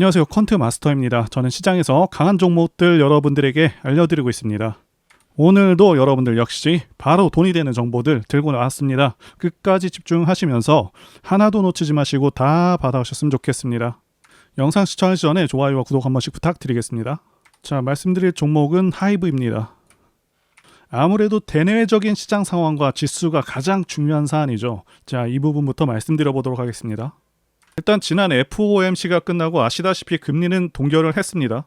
안녕하세요. 컨트 마스터입니다. 저는 시장에서 강한 종목들 여러분들에게 알려드리고 있습니다. 오늘도 여러분들 역시 바로 돈이 되는 정보들 들고 나왔습니다. 끝까지 집중하시면서 하나도 놓치지 마시고 다 받아오셨으면 좋겠습니다. 영상 시청하기 전에 좋아요와 구독 한 번씩 부탁드리겠습니다. 자, 말씀드릴 종목은 하이브입니다. 아무래도 대내외적인 시장 상황과 지수가 가장 중요한 사안이죠. 자, 이 부분부터 말씀드려 보도록 하겠습니다. 일단 지난 FOMC가 끝나고 아시다시피 금리는 동결을 했습니다.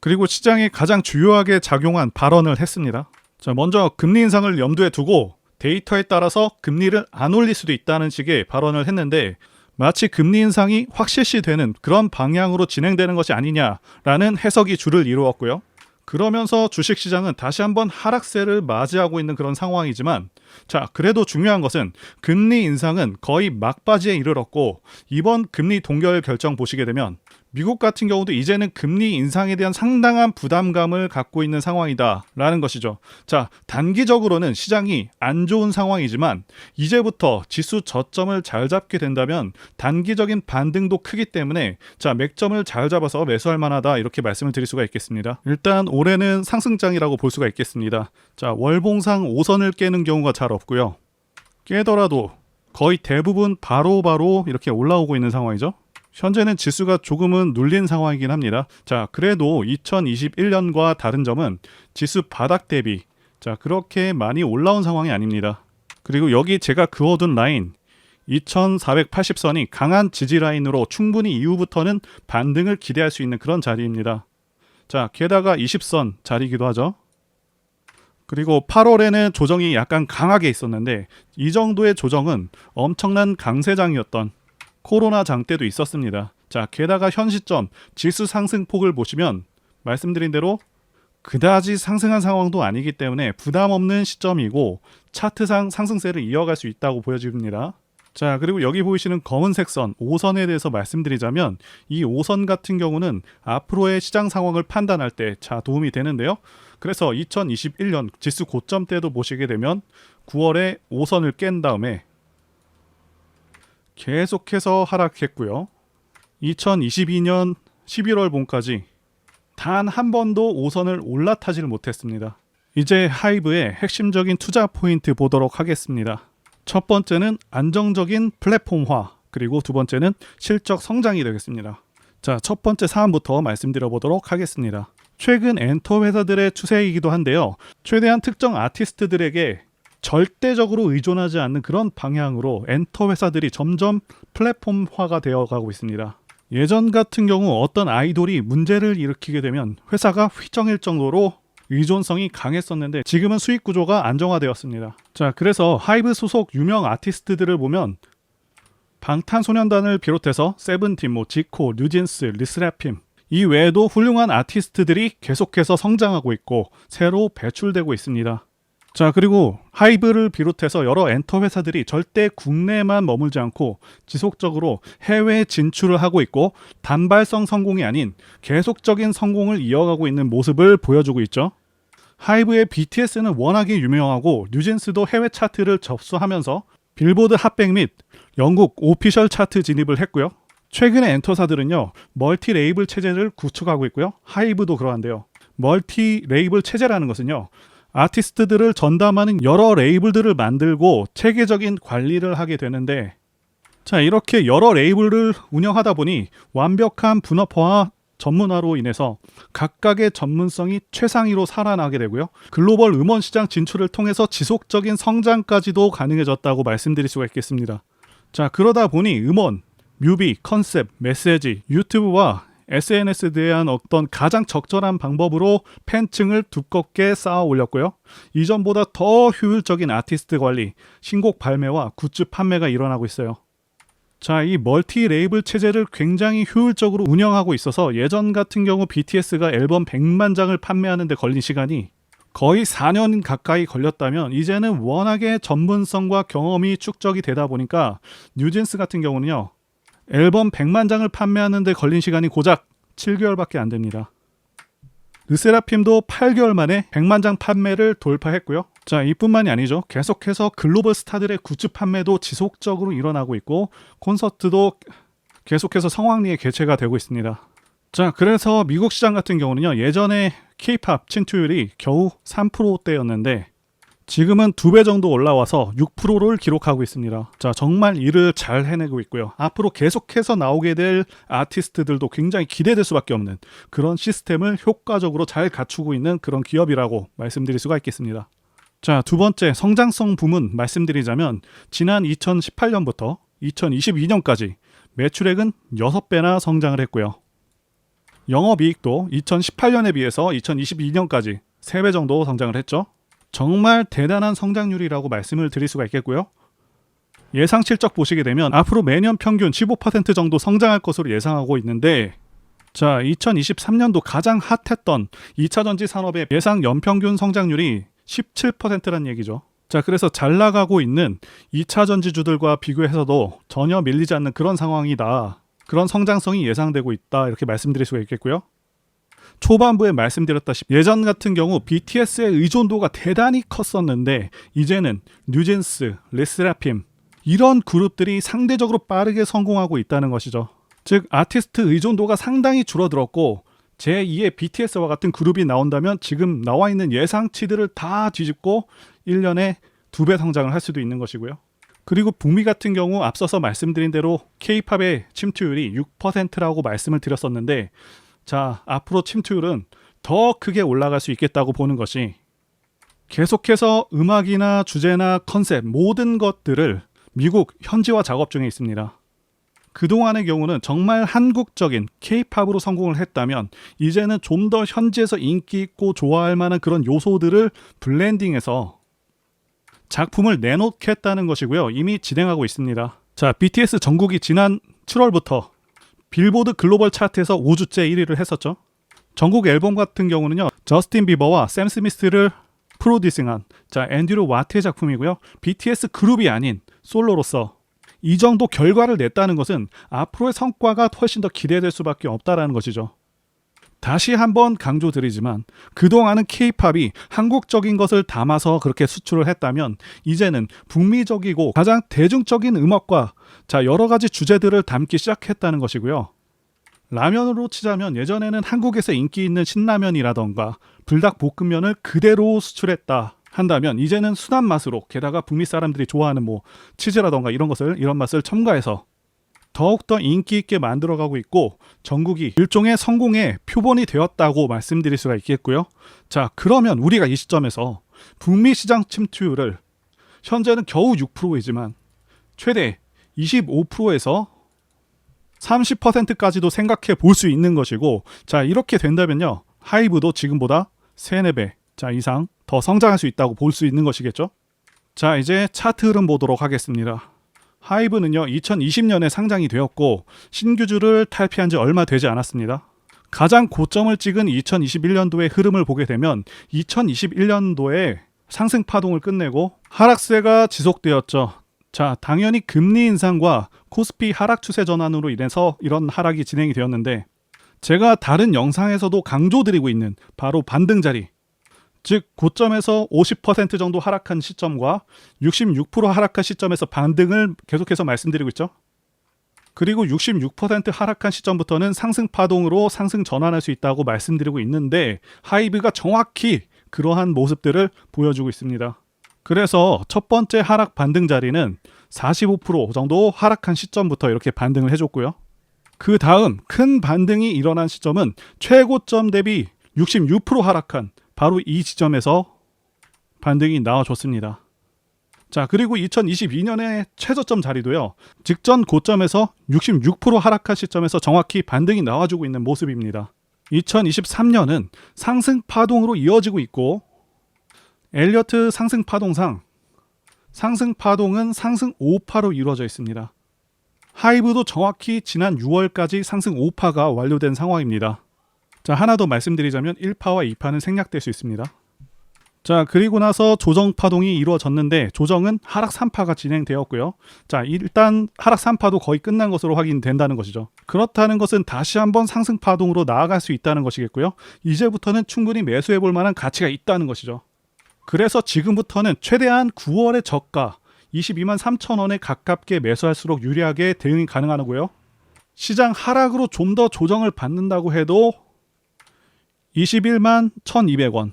그리고 시장에 가장 주요하게 작용한 발언을 했습니다. 자, 먼저 금리 인상을 염두에 두고 데이터에 따라서 금리를 안 올릴 수도 있다는 식의 발언을 했는데 마치 금리 인상이 확실시 되는 그런 방향으로 진행되는 것이 아니냐라는 해석이 주를 이루었고요. 그러면서 주식시장은 다시 한번 하락세를 맞이하고 있는 그런 상황이지만 자 그래도 중요한 것은 금리 인상은 거의 막바지에 이르렀고 이번 금리 동결 결정 보시게 되면 미국 같은 경우도 이제는 금리 인상에 대한 상당한 부담감을 갖고 있는 상황이다라는 것이죠. 자, 단기적으로는 시장이 안 좋은 상황이지만 이제부터 지수 저점을 잘 잡게 된다면 단기적인 반등도 크기 때문에 자, 맥점을 잘 잡아서 매수할 만하다 이렇게 말씀을 드릴 수가 있겠습니다. 일단 올해는 상승장이라고 볼 수가 있겠습니다. 자, 월봉상 5선을 깨는 경우가 잘 없고요. 깨더라도 거의 대부분 바로바로 바로 이렇게 올라오고 있는 상황이죠. 현재는 지수가 조금은 눌린 상황이긴 합니다. 자, 그래도 2021년과 다른 점은 지수 바닥 대비 자, 그렇게 많이 올라온 상황이 아닙니다. 그리고 여기 제가 그어둔 라인 2480선이 강한 지지 라인으로 충분히 이후부터는 반등을 기대할 수 있는 그런 자리입니다. 자, 게다가 20선 자리이기도 하죠. 그리고 8월에는 조정이 약간 강하게 있었는데 이 정도의 조정은 엄청난 강세장이었던 코로나 장 때도 있었습니다. 자, 게다가 현 시점 지수 상승폭을 보시면 말씀드린 대로 그다지 상승한 상황도 아니기 때문에 부담 없는 시점이고 차트상 상승세를 이어갈 수 있다고 보여집니다. 자, 그리고 여기 보이시는 검은색 선 5선에 대해서 말씀드리자면 이 5선 같은 경우는 앞으로의 시장 상황을 판단할 때 자 도움이 되는데요. 그래서 2021년 지수 고점 때도 보시게 되면 9월에 5선을 깬 다음에 계속해서 하락했고요. 2022년 11월 봄까지 단 한 번도 5선을 올라타지를 못했습니다. 이제 하이브의 핵심적인 투자 포인트 보도록 하겠습니다. 첫 번째는 안정적인 플랫폼화, 그리고 두 번째는 실적 성장이 되겠습니다. 자, 첫 번째 사안부터 말씀드려 보도록 하겠습니다. 최근 엔터 회사들의 추세이기도 한데요. 최대한 특정 아티스트들에게 절대적으로 의존하지 않는 그런 방향으로 엔터 회사들이 점점 플랫폼화가 되어 가고 있습니다. 예전 같은 경우 어떤 아이돌이 문제를 일으키게 되면 회사가 휘청일 정도로 의존성이 강했었는데 지금은 수익 구조가 안정화되었습니다. 자, 그래서 하이브 소속 유명 아티스트들을 보면 방탄소년단을 비롯해서 세븐틴, 뭐 지코, 뉴진스, 리스라핌 이 외에도 훌륭한 아티스트들이 계속해서 성장하고 있고 새로 배출되고 있습니다. 자, 그리고 하이브를 비롯해서 여러 엔터 회사들이 절대 국내에만 머물지 않고 지속적으로 해외 진출을 하고 있고 단발성 성공이 아닌 계속적인 성공을 이어가고 있는 모습을 보여주고 있죠. 하이브의 BTS는 워낙에 유명하고 뉴진스도 해외 차트를 접수하면서 빌보드 핫백 및 영국 오피셜 차트 진입을 했고요. 최근에 엔터사들은요 멀티 레이블 체제를 구축하고 있고요. 하이브도 그러한데요. 멀티 레이블 체제라는 것은요 아티스트들을 전담하는 여러 레이블들을 만들고 체계적인 관리를 하게 되는데 자 이렇게 여러 레이블을 운영하다 보니 완벽한 분업화와 전문화로 인해서 각각의 전문성이 최상위로 살아나게 되고요. 글로벌 음원 시장 진출을 통해서 지속적인 성장까지도 가능해졌다고 말씀드릴 수가 있겠습니다. 자, 그러다 보니 음원, 뮤비, 컨셉, 메시지, 유튜브와 SNS에 대한 어떤 가장 적절한 방법으로 팬층을 두껍게 쌓아 올렸고요. 이전보다 더 효율적인 아티스트 관리, 신곡 발매와 굿즈 판매가 일어나고 있어요. 자, 이 멀티 레이블 체제를 굉장히 효율적으로 운영하고 있어서 예전 같은 경우 BTS가 앨범 100만 장을 판매하는데 걸린 시간이 거의 4년 가까이 걸렸다면 이제는 워낙에 전문성과 경험이 축적이 되다 보니까 뉴진스 같은 경우는요. 앨범 100만 장을 판매하는데 걸린 시간이 고작 7개월밖에 안 됩니다. 르세라핌도 8개월 만에 100만 장 판매를 돌파했고요. 자, 이뿐만이 아니죠. 계속해서 글로벌 스타들의 굿즈 판매도 지속적으로 일어나고 있고 콘서트도 계속해서 성황리에 개최가 되고 있습니다. 자, 그래서 미국 시장 같은 경우는요. 예전에 K-팝 침투율이 겨우 3%대였는데 지금은 두 배 정도 올라와서 6%를 기록하고 있습니다. 자, 정말 일을 잘 해내고 있고요. 앞으로 계속해서 나오게 될 아티스트들도 굉장히 기대될 수밖에 없는 그런 시스템을 효과적으로 잘 갖추고 있는 그런 기업이라고 말씀드릴 수가 있겠습니다. 자, 두 번째 성장성 부문 말씀드리자면 지난 2018년부터 2022년까지 매출액은 6배나 성장을 했고요. 영업이익도 2018년에 비해서 2022년까지 3배 정도 성장을 했죠. 정말 대단한 성장률이라고 말씀을 드릴 수가 있겠고요. 예상 실적 보시게 되면 앞으로 매년 평균 15% 정도 성장할 것으로 예상하고 있는데 자, 2023년도 가장 핫했던 2차 전지 산업의 예상 연평균 성장률이 17%란 얘기죠. 자, 그래서 잘 나가고 있는 2차 전지주들과 비교해서도 전혀 밀리지 않는 그런 상황이다. 그런 성장성이 예상되고 있다. 이렇게 말씀드릴 수가 있겠고요. 초반부에 말씀드렸다시피 예전 같은 경우 BTS의 의존도가 대단히 컸었는데 이제는 뉴진스, 레스라핌 이런 그룹들이 상대적으로 빠르게 성공하고 있다는 것이죠. 즉 아티스트 의존도가 상당히 줄어들었고 제2의 BTS와 같은 그룹이 나온다면 지금 나와 있는 예상치들을 다 뒤집고 1년에 두 배 성장을 할 수도 있는 것이고요. 그리고 북미 같은 경우 앞서서 말씀드린 대로 K-팝의 침투율이 6%라고 말씀을 드렸었는데 자, 앞으로 침투율은 더 크게 올라갈 수 있겠다고 보는 것이 계속해서 음악이나 주제나 컨셉 모든 것들을 미국 현지화 작업 중에 있습니다. 그동안의 경우는 정말 한국적인 K-팝으로 성공을 했다면 이제는 좀 더 현지에서 인기 있고 좋아할 만한 그런 요소들을 블렌딩해서 작품을 내놓겠다는 것이고요. 이미 진행하고 있습니다. 자, BTS 전국이 지난 7월부터 빌보드 글로벌 차트에서 5주째 1위를 했었죠. 전국 앨범 같은 경우는요. 저스틴 비버와 샘 스미스를 프로듀싱한 자 앤드류 와트의 작품이고요. BTS 그룹이 아닌 솔로로서 이 정도 결과를 냈다는 것은 앞으로의 성과가 훨씬 더 기대될 수밖에 없다라는 것이죠. 다시 한번 강조드리지만 그동안은 케이팝이 한국적인 것을 담아서 그렇게 수출을 했다면 이제는 북미적이고 가장 대중적인 음악과 자 여러 가지 주제들을 담기 시작했다는 것이고요. 라면으로 치자면 예전에는 한국에서 인기 있는 신라면이라던가 불닭볶음면을 그대로 수출했다 한다면 이제는 순한 맛으로 게다가 북미 사람들이 좋아하는 뭐 치즈라던가 이런 것을 이런 맛을 첨가해서 더욱더 인기 있게 만들어가고 있고 전국이 일종의 성공의 표본이 되었다고 말씀드릴 수가 있겠고요. 자, 그러면 우리가 이 시점에서 북미 시장 침투율을 현재는 겨우 6%이지만 최대 25%에서 30%까지도 생각해 볼 수 있는 것이고 자, 이렇게 된다면요. 하이브도 지금보다 3, 4배 자, 이상 더 성장할 수 있다고 볼 수 있는 것이겠죠? 자, 이제 차트 흐름 보도록 하겠습니다. 하이브는요 2020년에 상장이 되었고 신규주를 탈피한 지 얼마 되지 않았습니다. 가장 고점을 찍은 2021년도의 흐름을 보게 되면 2021년도에 상승 파동을 끝내고 하락세가 지속되었죠. 자, 당연히 금리 인상과 코스피 하락 추세 전환으로 인해서 이런 하락이 진행이 되었는데 제가 다른 영상에서도 강조드리고 있는 바로 반등 자리 즉 고점에서 50% 정도 하락한 시점과 66% 하락한 시점에서 반등을 계속해서 말씀드리고 있죠. 그리고 66% 하락한 시점부터는 상승 파동으로 상승 전환할 수 있다고 말씀드리고 있는데 하이브가 정확히 그러한 모습들을 보여주고 있습니다. 그래서 첫 번째 하락 반등 자리는 45% 정도 하락한 시점부터 이렇게 반등을 해줬고요. 그 다음 큰 반등이 일어난 시점은 최고점 대비 66% 하락한 바로 이 지점에서 반등이 나와줬습니다. 자, 그리고 2022년의 최저점 자리도요. 직전 고점에서 66% 하락한 시점에서 정확히 반등이 나와주고 있는 모습입니다. 2023년은 상승 파동으로 이어지고 있고 엘리어트 상승 파동상 상승 파동은 상승 5파로 이루어져 있습니다. 하이브도 정확히 지난 6월까지 상승 5파가 완료된 상황입니다. 자, 하나 더 말씀드리자면 1파와 2파는 생략될 수 있습니다. 자, 그리고 나서 조정 파동이 이루어졌는데 조정은 하락 3파가 진행되었고요. 자, 일단 하락 3파도 거의 끝난 것으로 확인된다는 것이죠. 그렇다는 것은 다시 한번 상승 파동으로 나아갈 수 있다는 것이겠고요. 이제부터는 충분히 매수해 볼 만한 가치가 있다는 것이죠. 그래서 지금부터는 최대한 9월의 저가 22만 3천 원에 가깝게 매수할수록 유리하게 대응이 가능하고요. 시장 하락으로 좀 더 조정을 받는다고 해도 21만 1,200원.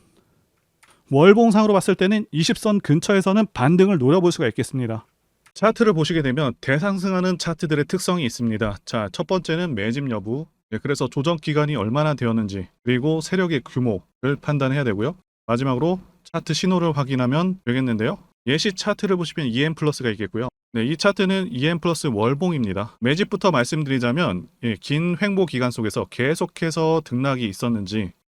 월봉상으로 봤을 때는 20선 근처에서는 반등을 노려볼 수가 있겠습니다. 차트를 보시게 되면 대상승하는 차트들의 특성이 있습니다. 자, 첫 번째는 매집 여부. 네, 그래서 조정 기간이 얼마나 되었는지 그리고 세력의 규모를 판단해야 되고요. 마지막으로 차트 신호를 확인하면 되겠는데요. 예시 차트를 보시면 EM 플러스가 있겠고요. 네, 이 차트는 EM 플러스 월봉입니다. 매집부터 말씀드리자면 예, 긴 횡보 기간 속에서 계속해서 등락이 있었는지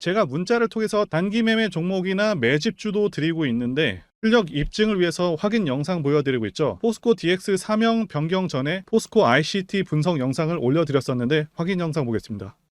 제가 문자를 통해서 단기 매매 종목이나 매집주도 드리고 있는데 실력 입증을 위해서 확인 영상 보여드리고 있죠. 포스코 DX 사명 변경 전에 포스코 ICT 분석 영상을 올려드렸었는데 확인 영상 보겠습니다.